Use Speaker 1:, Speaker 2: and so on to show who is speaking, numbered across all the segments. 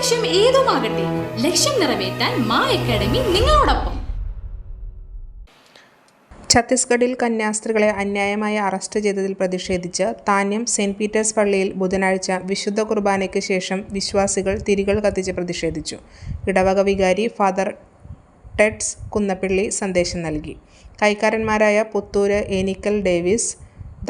Speaker 1: ലക്ഷ്യം ഏതുമാകട്ടെ ലക്ഷ്യം നിറവേറ്റാൻ മാ അക്കാഡമി നിങ്ങളോടൊപ്പം.
Speaker 2: ഛത്തീസ്ഗഡിൽ കന്യാസ്ത്രീകളെ അന്യായമായി അറസ്റ്റ് ചെയ്തതിൽ പ്രതിഷേധിച്ച് താന്യം സെന്റ് പീറ്റേഴ്സ് പള്ളിയിൽ ബുധനാഴ്ച വിശുദ്ധ കുർബാനയ്ക്ക് ശേഷം വിശ്വാസികൾ തിരികൾ കത്തിച്ച് പ്രതിഷേധിച്ചു. ഇടവക വികാരി ഫാദർ ടെഡ്സ് കുന്നപ്പിള്ളി സന്ദേശം നൽകി. കൈക്കാരന്മാരായ Puthur Enikkal Davis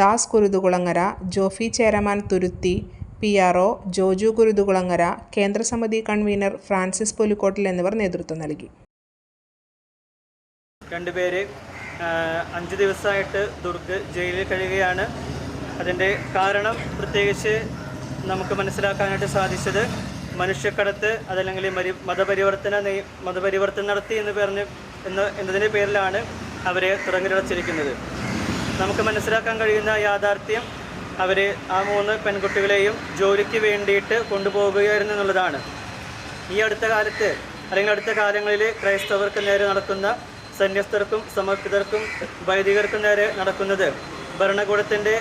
Speaker 2: Das Kuruthukulangara Jofi Cheraman Thuruthi P R O Joju Kuruthukulangara കേന്ദ്രസമിതി convener Francis Pulikottil എന്നിവർ നേതൃത്വം നൽകി.
Speaker 3: രണ്ടുപേര് അഞ്ച് ദിവസമായിട്ട് ദുർഗ് ജയിലിൽ കഴിയുകയാണ്. അതിന്റെ കാരണം പ്രത്യേകിച്ച് നമുക്ക് മനസ്സിലാക്കാനായിട്ട് സാധിച്ചത് മനുഷ്യക്കടത്ത് അതല്ലെങ്കിൽ മരി മതപരിവർത്തന മതപരിവർത്തനം നടത്തി എന്ന് പറഞ്ഞ് എന്ന് എന്നതിന്റെ പേരിലാണ് അവരെ തുറങ്കിലടച്ചിരിക്കുന്നത് നമുക്ക് മനസ്സിലാക്കാൻ കഴിയുന്ന യാഥാർത്ഥ്യം അവർ ആ മൂന്ന് പെൺകുട്ടികളെയും ജോലിക്ക് വേണ്ടിയിട്ട് കൊണ്ടുപോകുകയായിരുന്നു എന്നുള്ളതാണ്. ഈ അടുത്ത കാലത്ത് അല്ലെങ്കിൽ അടുത്ത കാലങ്ങളിൽ ക്രൈസ്തവർക്ക് നേരെ നടക്കുന്ന സന്യസ്തർക്കും സമർപ്പിതർക്കും വൈദികർക്കും നേരെ നടക്കുന്നത് ഭരണകൂടത്തിന്റെ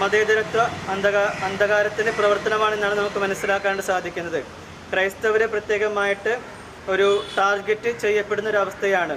Speaker 3: മതേതരത്വ അന്ധകാ അന്ധകാരത്തിന്റെ പ്രവർത്തനമാണെന്നാണ് നമുക്ക് മനസ്സിലാക്കാണ്ട് സാധിക്കുന്നത്. ക്രൈസ്തവരെ പ്രത്യേകമായിട്ട് ഒരു ടാർഗറ്റ് ചെയ്യപ്പെടുന്ന ഒരു അവസ്ഥയാണ്.